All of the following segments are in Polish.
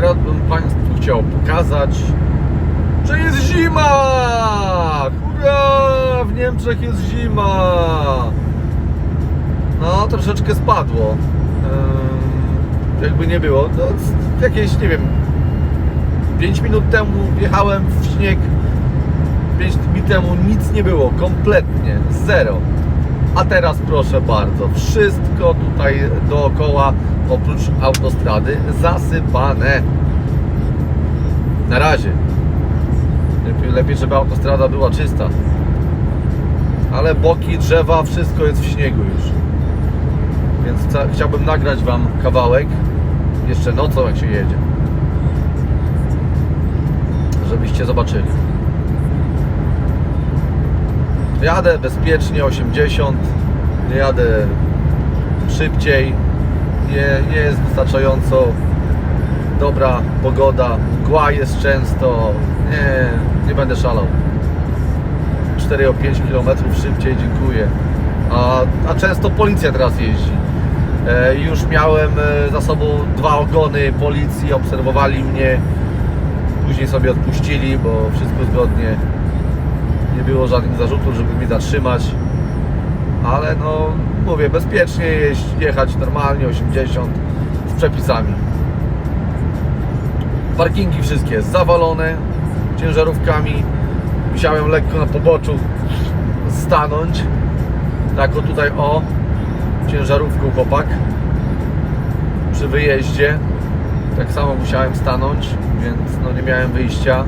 teraz bym Państwu chciał pokazać, że jest zima! Hurra! W Niemczech jest zima! No, troszeczkę spadło. Jakby nie było. To jakieś, nie wiem, 5 minut temu wjechałem w śnieg. 5 dni temu nic nie było, kompletnie, zero. A teraz proszę bardzo, wszystko tutaj dookoła, oprócz autostrady, zasypane. Na razie. Lepiej, lepiej, żeby autostrada była czysta. Ale boki, drzewa, wszystko jest w śniegu już. Więc chciałbym nagrać Wam kawałek, jeszcze nocą jak się jedzie. Żebyście zobaczyli. Jadę bezpiecznie 80, nie jadę szybciej, nie, nie jest wystarczająco dobra pogoda, mgła jest często, nie, nie będę szalał. 4 o 5 km szybciej, dziękuję. A, a często policja teraz jeździ. E, już miałem e, za sobą dwa ogony policji, obserwowali mnie, później sobie odpuścili, bo wszystko zgodnie nie było żadnych zarzutów, żeby mnie zatrzymać. Ale no, mówię, bezpiecznie jeść, jechać normalnie 80 z przepisami. Parkingi wszystkie zawalone ciężarówkami. Musiałem lekko na poboczu stanąć. Tak o tutaj o ciężarówką chłopak przy wyjeździe. Tak samo musiałem stanąć, więc no nie miałem wyjścia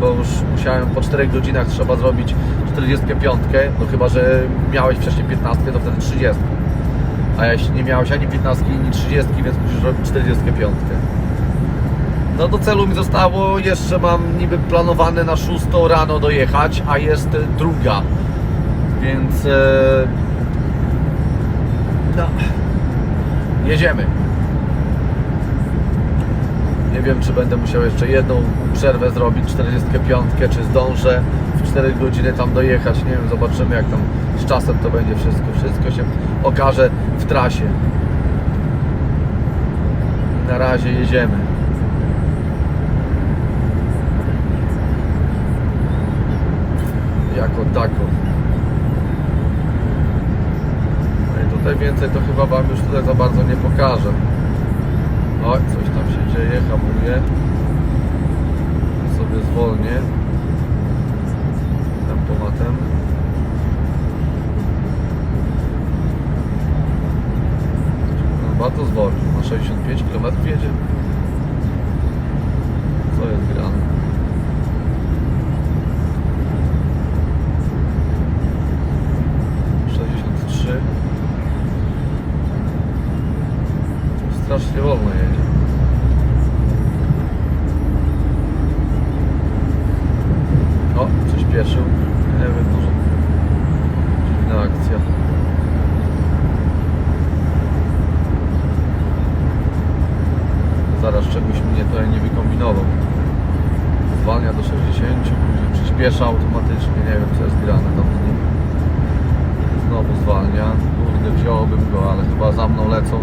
bo już musiałem po 4 godzinach trzeba zrobić 45, no chyba, że miałeś wcześniej 15, to wtedy 30. A jeśli nie miałeś ani 15, ani 30, więc musisz robić 45. No do celu mi zostało, jeszcze mam niby planowane na 6 rano dojechać, a jest druga. Więc e, no, jedziemy. Nie wiem, czy będę musiał jeszcze jedną przerwę zrobić, 45, czy zdążę 4 godziny tam dojechać. Nie wiem, zobaczymy jak tam z czasem to będzie wszystko. Wszystko się okaże w trasie. Na razie jedziemy. Jako tako. No i tutaj więcej to chyba Wam już tutaj za bardzo nie pokażę. Oj, coś tam się dzieje, hamuję. Sobie zwolnię. Zaraz czegoś mnie tutaj nie wykombinował. Zwalnia do 60, później przyspiesza automatycznie. Nie wiem, co jest grane tam z. Znowu zwalnia. Kurde, wziąłbym go, ale chyba za mną lecą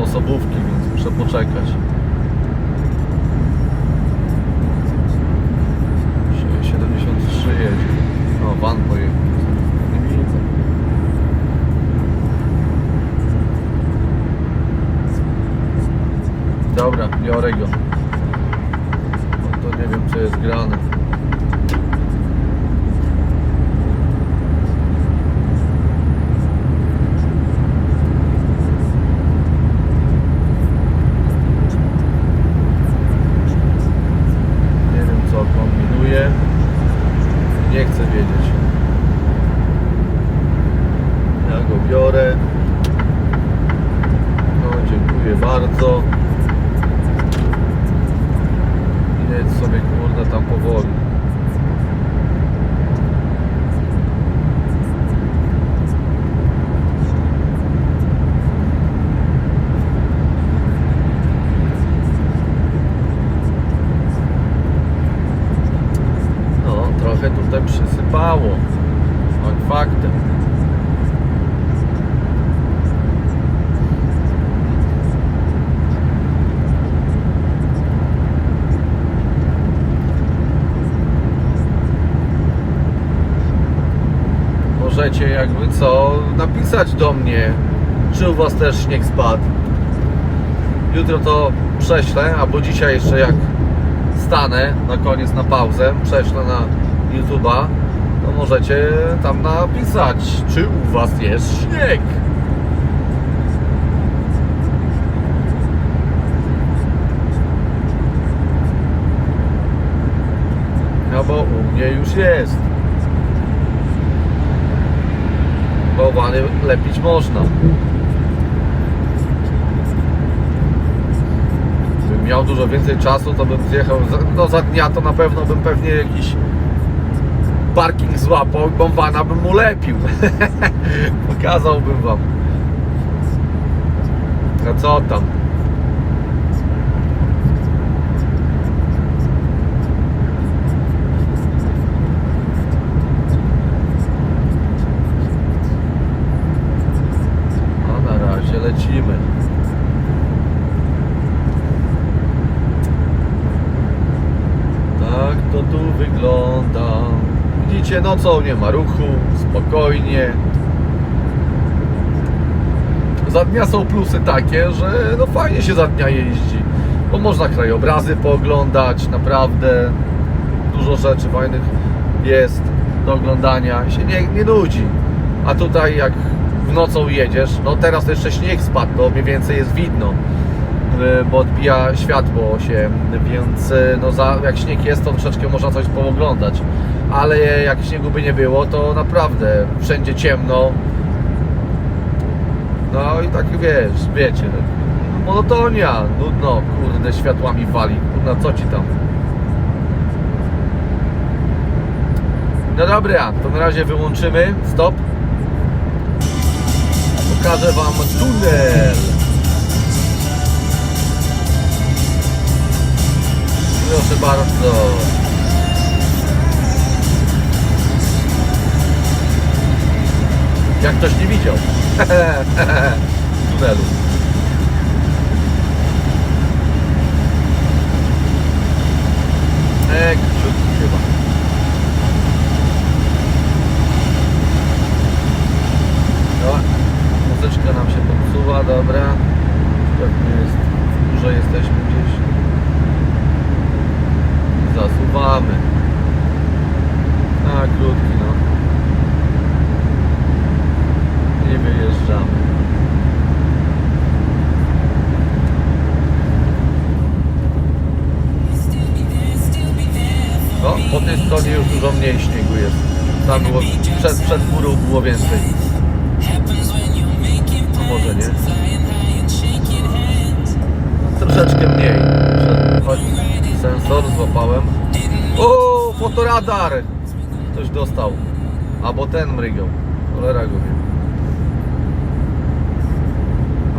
osobówki, więc muszę poczekać. Dobra, biorę go. No to nie wiem, co jest grane. Nie wiem co kombinuję. Nie chcę wiedzieć. Ja go biorę. No, dziękuję bardzo. Jedź sobie kurde tam powoli. No, trochę tutaj przysypało. Fakt faktem. Możecie jakby co napisać do mnie, czy u was też śnieg spadł. Jutro to prześlę, albo dzisiaj jeszcze jak stanę na koniec na pauzę, prześlę na YouTube'a, to możecie tam napisać, czy u was jest śnieg. No bo u mnie już jest. Bałwany lepić można. Gdybym miał dużo więcej czasu, to bym zjechał. No za dnia to na pewno bym pewnie jakiś parking złapał i bałwana bym mu lepił. Pokazałbym wam. A co tam? A na razie lecimy. Tak to tu wygląda. Widzicie, nocą nie ma ruchu, spokojnie. Za dnia są plusy takie, że no fajnie się za dnia jeździ. Bo można krajobrazy pooglądać, naprawdę dużo rzeczy fajnych jest do oglądania. Się nie, nie nudzi. A tutaj jak w nocą jedziesz, no teraz to jeszcze śnieg spadł, to mniej więcej jest widno, bo odbija światło się, więc y, no za, jak śnieg jest, to troszeczkę można coś pooglądać. Ale jak śniegu by nie było, to naprawdę wszędzie ciemno. No i tak wiesz, wiecie, no, monotonia, nudno, kurde, światłami wali, kurde, co ci tam? No dobra, to na razie wyłączymy, stop. Pokażę Wam tunel. Proszę bardzo. Jak ktoś nie widział tunelu. E, króciutki chyba. No, muzyczka nam się popsuła, dobra. Pewnie jest, w górze jesteśmy gdzieś. Zasuwamy. A, krótki, no. I wyjeżdżamy. No, po tej stronie już dużo mniej śniegu jest. Tam było, przed, przed górą było więcej. A może nie? Troszeczkę mniej. Sensor złapałem. O, fotoradar! Ktoś dostał. Albo ten mrygał. Cholera go wie.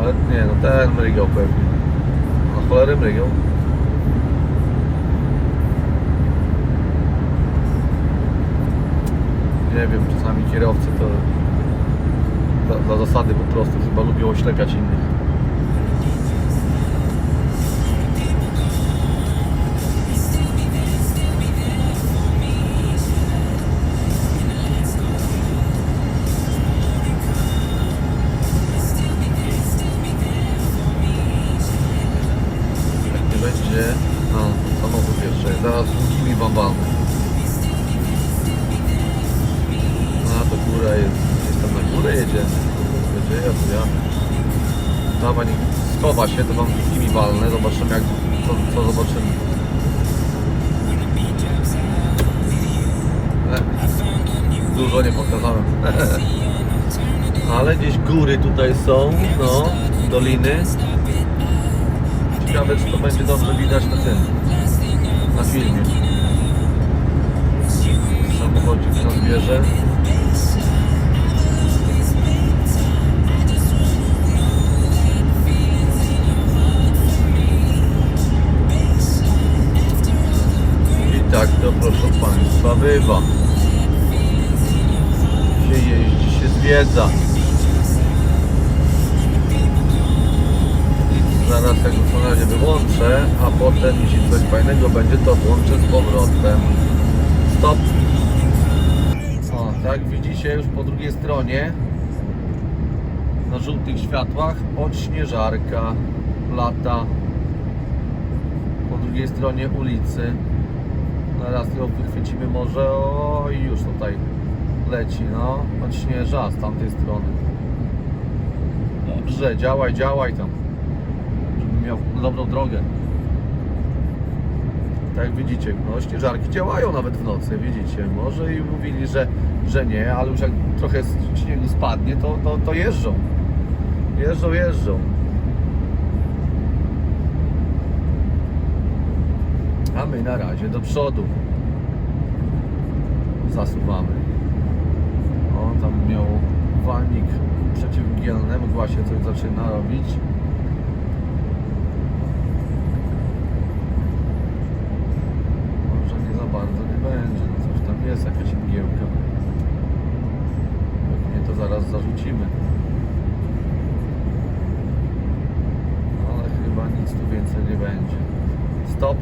Ale nie, no ten mrygał pewnie. A cholery mrygał. Nie wiem, czasami kierowcy to dla zasady po prostu chyba lubią oślepiać innych. Będzie ja tu ja. Dawa nie schowa się, to wam nimi walnę. Zobaczymy jak co, co zobaczymy. E, dużo nie pokazałem. Ale gdzieś góry tutaj są, no, doliny. Ciekawe czy to będzie dobrze widać na tym, na filmie. Samochodzik nas bierze. Tak to proszę Państwa bywa. Się jeździ, się zwiedza. Zaraz już na razie wyłączę, a potem jeśli coś fajnego będzie, to włączę z powrotem. Stop. O, Tak widzicie już po drugiej stronie na żółtych światłach odśnieżarka lata po drugiej stronie ulicy. Zaraz ją wychwycimy może o i już tutaj leci, no odśnieża z tamtej strony. Dobrze, działaj, działaj tam, żeby miał dobrą drogę. Tak jak widzicie, no śnieżarki działają nawet w nocy, widzicie. Może i mówili, że, że nie, ale już jak trochę śniegu spadnie, to, to, to jeżdżą. Jeżdżą, jeżdżą. A my na razie do przodu zasuwamy. O, tam miał walnik przeciwmgielny, mgła się coś zaczyna robić. Może nie za bardzo nie będzie, no coś tam jest, jakaś mgiełka. Jak nie, to zaraz zarzucimy. Ale chyba nic tu więcej nie będzie. Stop.